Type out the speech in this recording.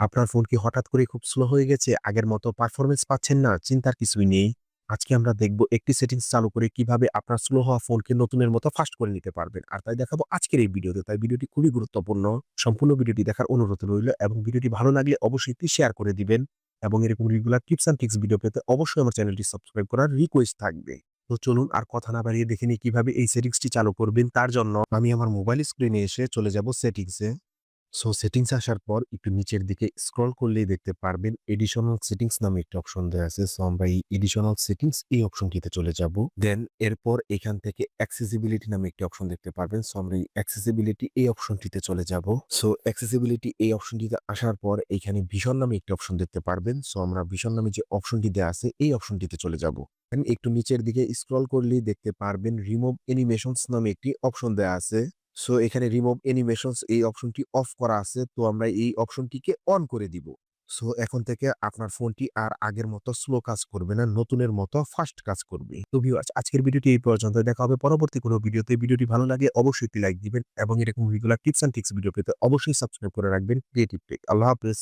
আপনার ফোন কি হঠাৎ করে খুব স্লো হয়ে গেছে? আগের মতো পারফরমেন্স পাচ্ছেন না? চিন্তার কিছুই নেই। আজকে আমরা দেখব একটি সেটিংস চালু করে কীভাবে আপনার স্লো হওয়া ফোনকে নতুনের মতো ফাস্ট করে নিতে পারবেন। আর তাই দেখাবো আজকের এই ভিডিওতে। তাই ভিডিওটি খুবই গুরুত্বপূর্ণ। সম্পূর্ণ ভিডিওটি দেখার অনুরোধ রইল এবং ভিডিওটি ভালো লাগলে অবশ্যই একটি শেয়ার করে দিবেন এবং এরকম regular tips and tricks video পেতে অবশ্যই আমার চ্যানেলটি সাবস্ক্রাইব করার রিকোয়েস্ট থাকবে। তো চলুন আর কথা না বাড়িয়ে দেখে নিই কীভাবে এই সেটিংসটি চালু করবেন। তার জন্য আমি আমার মোবাইল স্ক্রিনে এসে চলে যাব সেটিংসে। সো সেটিংস আসার পর একটু নিচের দিকে স্ক্রল করলেই দেখতে পারবেন এডিশনাল সেটিংস নামে একটি অপশন দেওয়া আছে। সো আমরা এই এডিশনাল সেটিংস এই অপশনটিতে চলে যাব। দেন এরপর এখান থেকে অ্যাক্সেসিবিলিটি নামে একটি অপশন দেখতে পারবেন। সো আমরা এই অ্যাক্সেসিবিলিটি এই অপশনটিতে চলে যাব। সো অ্যাক্সেসিবিলিটি এই অপশনটিতে আসার পর এখানে ভীষণ নামে একটি অপশন দেখতে পারবেন। সো আমরা ভীষণ নামে যে অপশনটি দেওয়া আছে, এই অপশনটিতে চলে যাব। একটু নিচের দিকে স্ক্রল করলেই দেখতে পারবেন রিমুভ অ্যানিমেশনস নামে একটি অপশন দেওয়া আছে। সো এখানে রিমুভ অ্যানিমেশনস এই অপশনটি অফ করা আছে। তো আমরা এই অপশনটিকে অন করে দিব। সো এখন থেকে আপনার ফোনটি আর আগের মতো স্লো কাজ করবে না, নতুনের মতো ফাস্ট কাজ করবে। তো ভিউয়ার্স আজকের ভিডিওটি এই পর্যন্ত দেখা হবে পরবর্তী কোনো ভিডিওতে। ভিডিওটি ভালো লাগে অবশ্যই একটি লাইক দিবেন এবং এরকম regular tips and tricks video পেতে অবশ্যই সাবস্ক্রাইব করে রাখবেন। ক্রিয়েটিভ টেক আল্লাহ হাফেজ।